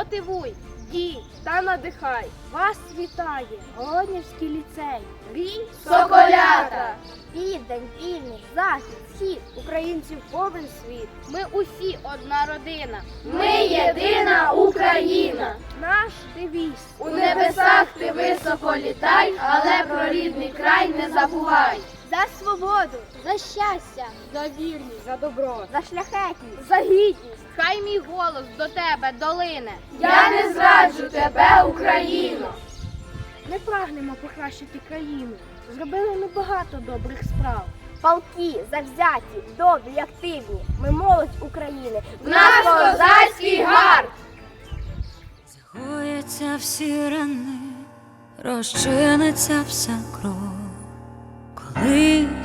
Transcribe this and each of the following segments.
мотивуй, дій та надихай. Вас вітає Голоднівський ліцей. Рій Соколята! Південь, північ, захід, схід, українців повен світ. Ми усі одна родина. Ми єдина Україна. Наш девіз. У небесах ти високо літай, але про рідний край не забувай. За свободу, за щастя, за вірність, за добро, за шляхетність, за гідність. Хай мій голос до тебе долине. Я не зраджу тебе, Україно. Ми прагнемо покращити країну. Зробили ми багато добрих справ. Палки, завзяті, добрі, активні. Ми молодь України. В нас козацький гард. Загояться всі рани, розчиниться вся кров.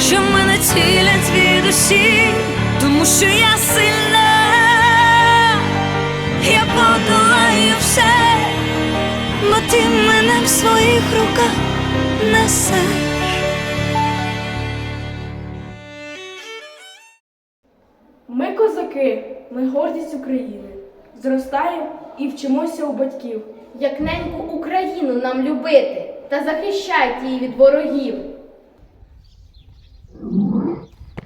що мене цілять звідусіль, тому що я сильна, я подолаю все, бо ти мене в своїх руках несеш. Ми козаки, ми гордість України. Зростаємо і вчимося у батьків. Як неньку Україну нам любити та захищайте її від ворогів.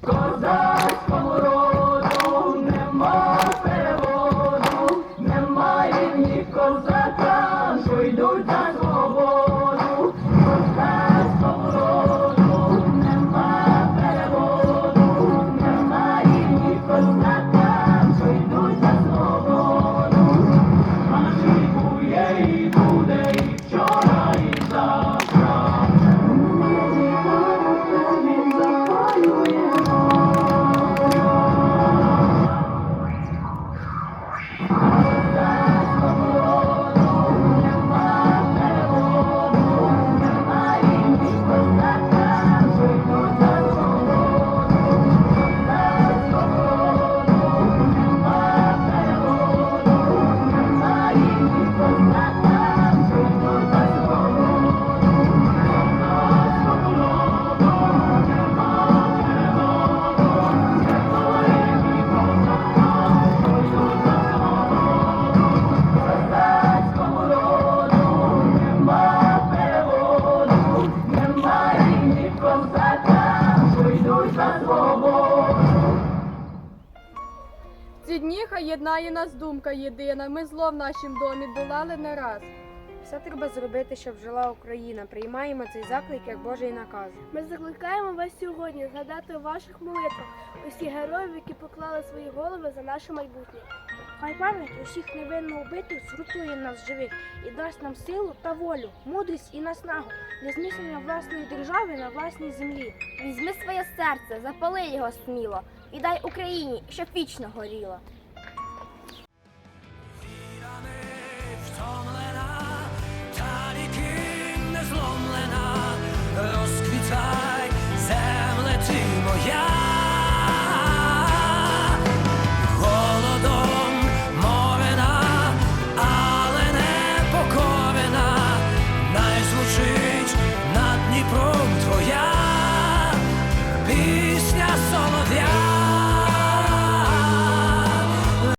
Козацькому роду нема переводу, немає ні козака, що йдуть на свободу, козацькому роду нема переводу, немає ні козака, що йдуть на свободу, а живує. Ці дні хай єднає нас думка єдина. Ми зло в нашім домі долали не раз. Все треба зробити, щоб жила Україна. Приймаємо цей заклик як Божий наказ. Ми закликаємо вас сьогодні згадати у ваших молитвах усіх героїв, які поклали свої голови за наше майбутнє. Хай пам'ять усіх невинно убитих зрутує нас живих і дасть нам силу та волю, мудрість і наснагу для зміцнення власної держави на власній землі. Візьми своє серце, запали його сміло і дай Україні, щоб вічно горіло. all of